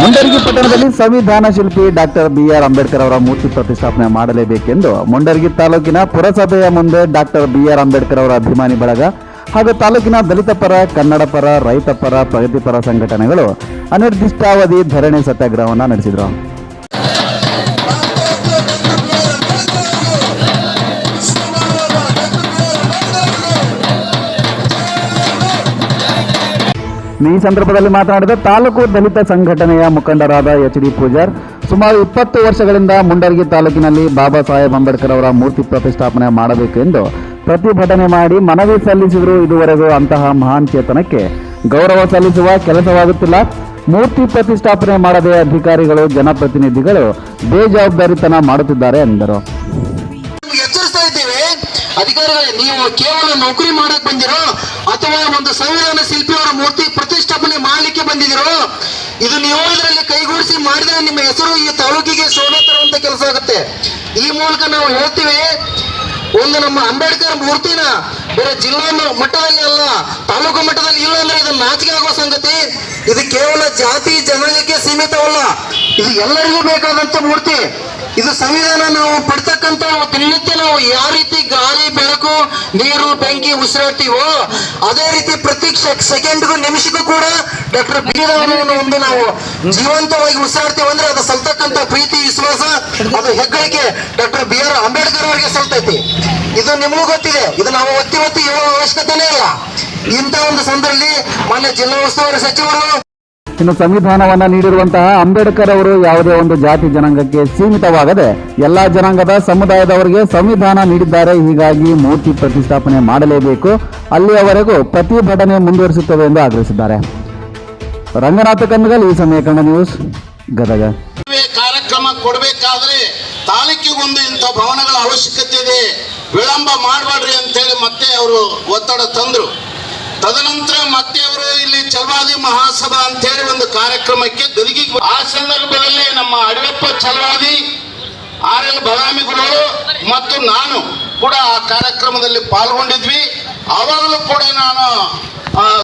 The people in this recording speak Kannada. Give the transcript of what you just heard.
ಮುಂಡರ್ಗಿ ಪಟ್ಟಣದಲ್ಲಿ ಸಂವಿಧಾನ ಶಿಲ್ಪಿ ಡಾಕ್ಟರ್ ಬಿಆರ್ ಅಂಬೇಡ್ಕರ್ ಅವರ ಮೂರ್ತಿ ಪ್ರತಿಷ್ಠಾಪನೆ ಮಾಡಲೇಬೇಕೆಂದು ಮುಂಡರಗಿ ತಾಲೂಕಿನ ಪುರಸಭೆಯ ಮುಂದೆ ಡಾಕ್ಟರ್ ಬಿಆರ್ ಅಂಬೇಡ್ಕರ್ ಅವರ ಅಭಿಮಾನಿ ಬಳಗ ಹಾಗೂ ತಾಲೂಕಿನ ದಲಿತ ಪರ, ಕನ್ನಡ ಪರ, ರೈತ ಪರ ಪ್ರಗತಿಪರ ಸಂಘಟನೆಗಳು ಅನಿರ್ದಿಷ್ಟಾವಧಿ ಧರಣಿ ಸತ್ಯಾಗ್ರಹವನ್ನು ನಡೆಸಿದರು. ಈ ಸಂದರ್ಭದಲ್ಲಿ ಮಾತನಾಡಿದ ತಾಲೂಕು ದಲಿತ ಸಂಘಟನೆಯ ಮುಖಂಡರಾದ ಎಚ್ ಡಿ ಪೂಜಾರ್, ಸುಮಾರು ಇಪ್ಪತ್ತು ವರ್ಷಗಳಿಂದ ಮುಂಡರಗಿ ತಾಲೂಕಿನಲ್ಲಿ ಬಾಬಾ ಸಾಹೇಬ್ ಅಂಬೇಡ್ಕರ್ ಅವರ ಮೂರ್ತಿ ಪ್ರತಿಷ್ಠಾಪನೆ ಮಾಡಬೇಕೆಂದು ಪ್ರತಿಭಟನೆ ಮಾಡಿ ಮನವಿ ಸಲ್ಲಿಸಿದರು ಇದುವರೆಗೂ ಅಂತಹ ಮಹಾನ್ ಚೇತನಕ್ಕೆ ಗೌರವ ಸಲ್ಲಿಸುವ ಕೆಲಸವಾಗುತ್ತಿಲ್ಲ. ಮೂರ್ತಿ ಪ್ರತಿಷ್ಠಾಪನೆ ಮಾಡದೆ ಅಧಿಕಾರಿಗಳು, ಜನಪ್ರತಿನಿಧಿಗಳು ಬೇಜವಾಬ್ದಾರಿತನ ಮಾಡುತ್ತಿದ್ದಾರೆ ಎಂದರು. ಅಧಿಕಾರಿಗಳೇ, ನೀವು ಕೇವಲ ನೌಕರಿ ಮಾಡಕ್ ಬಂದಿರೋ ಅಥವಾ ಒಂದು ಸಂವಿಧಾನ ಶಿಲ್ಪಿಯವರ ಮೂರ್ತಿ ಪ್ರತಿಷ್ಠಾಪನೆ ಮಾಡಲಿಕ್ಕೆ ಬಂದಿದಿರೋ ಇದು ನೀವು ಇದರಲ್ಲಿ ಕೈಗೂಡಿಸಿ ಮಾಡಿದ್ರೆ ನಿಮ್ಮ ಹೆಸರು ಈ ತಾಲೂಕಿಗೆ ಶೋಭೆ ತರುವಂತ ಕೆಲಸ ಆಗುತ್ತೆ. ಈ ಮೂಲಕ ನಾವು ಹೇಳ್ತೀವಿ, ಒಂದು ನಮ್ಮ ಅಂಬೇಡ್ಕರ್ ಮೂರ್ತಿನ ಬೇರೆ ಜಿಲ್ಲಾ ಮಟ್ಟದಲ್ಲಿ ಅಲ್ಲ, ತಾಲೂಕು ಮಟ್ಟದಲ್ಲಿ ಇಲ್ಲ ಅಂದ್ರೆ ಇದು ನಾಚಿಕೆ ಆಗುವ ಸಂಗತಿ. ಇದು ಕೇವಲ ಜಾತಿ ಜನಾಂಗಕ್ಕೆ ಸೀಮಿತವಲ್ಲ, ಇದು ಎಲ್ಲರಿಗೂ ಬೇಕಾದಂತ ಮೂರ್ತಿ. ಇದು ಸಂವಿಧಾನ ನಾವು ಪಡ್ತಕ್ಕಂತ ದಿನನಿತ್ಯ ನಾವು ಯಾವ ರೀತಿ ಗಾಳಿ, ಬೆಳಕು, ನೀರು, ಬೆಂಕಿ, ಉಸಿರಾಡ್ತೀವೋ, ಅದೇ ರೀತಿ ಪ್ರತಿ ಸೆಕೆಂಡ್ಗೂ ನಿಮಿಷಕ್ಕೂ ಕೂಡ ಡಾಕ್ಟರ್ ಒಂದು ನಾವು ಜೀವಂತವಾಗಿ ಉಸಿರಾಡ್ತೀವಿ ಅಂದ್ರೆ ಅದು ಸಲ್ತಕ್ಕಂತ ಪ್ರೀತಿ, ವಿಶ್ವಾಸ, ಅದು ಹೆಗ್ಗಳಿಕೆ ಡಾಕ್ಟರ್ ಬಿ ಆರ್ ಅಂಬೇಡ್ಕರ್ ಅವರಿಗೆ ಸಲ್ತೈತಿ. ಇದು ನಿಮಗೂ ಗೊತ್ತಿದೆ. ಇದು ನಾವು ಒತ್ತಿ ಒತ್ತಿ ಯಾವ ಅವಶ್ಯಕತೆನೇ ಇಲ್ಲ. ಇಂಥ ಒಂದು ಸಂದರ್ಭದಲ್ಲಿ ಮಾನ್ಯ ಜಿಲ್ಲಾ ಉಸ್ತುವಾರಿ ಸಚಿವರು ಇನ್ನು ಸಂವಿಧಾನವನ್ನ ನೀಡಿರುವಂತಹ ಅಂಬೇಡ್ಕರ್ ಅವರು ಯಾವುದೇ ಒಂದು ಜಾತಿ ಜನಾಂಗಕ್ಕೆ ಸೀಮಿತವಾಗದೆ ಎಲ್ಲಾ ಜನಾಂಗದ ಸಮುದಾಯದವರಿಗೆ ಸಂವಿಧಾನ ನೀಡಿದ್ದಾರೆ. ಹೀಗಾಗಿ ಮೂರ್ತಿ ಪ್ರತಿಷ್ಠಾಪನೆ ಮಾಡಲೇಬೇಕು. ಅಲ್ಲಿಯವರೆಗೂ ಪ್ರತಿಭಟನೆ ಮುಂದುವರಿಸುತ್ತದೆ ಎಂದು ಆಗ್ರಹಿಸಿದ್ದಾರೆ. ರಂಗನಾಥ ಕನ್ನಗಲ್ ಈ ಸಮಯ ಕನ್ನಡ ನ್ಯೂಸ್, ಗದಗ. ಕಾರ್ಯಕ್ರಮ ಕೊಡಬೇಕಾದ್ರೆ ತಾಲೂಕಿಗೊಂದು ಇಂಥ ಭವನಗಳ ಅವಶ್ಯಕತೆ ಇದೆ. ವಿಳಂಬ ಮಾಡಬೇಡ್ರಿ ಅಂತೇಳಿ ಮತ್ತೆ ಅವರು ಒತ್ತಡ ತಂದ್ರು. ತದನಂತರ ಮತ್ತೆ ಅವರು ಇಲ್ಲಿ ಅಂತ ಹೇಳಿ ಒಂದು ಕಾರ್ಯಕ್ರಮಕ್ಕೆ ದುರ್ಗಿ ಆ ಸಂದರ್ಭದಲ್ಲಿ ನಮ್ಮ ಅಡಿಯಪ್ಪ ಚಲವಾದಿ ಆರ್ ಎಲ್ ಬದಾಮಿಗಳು ಮತ್ತು ನಾನು ಕೂಡ ಆ ಕಾರ್ಯಕ್ರಮದಲ್ಲಿ ಪಾಲ್ಗೊಂಡಿದ್ವಿ. ಅವಾಗಲೂ ಕೂಡ ನಾನು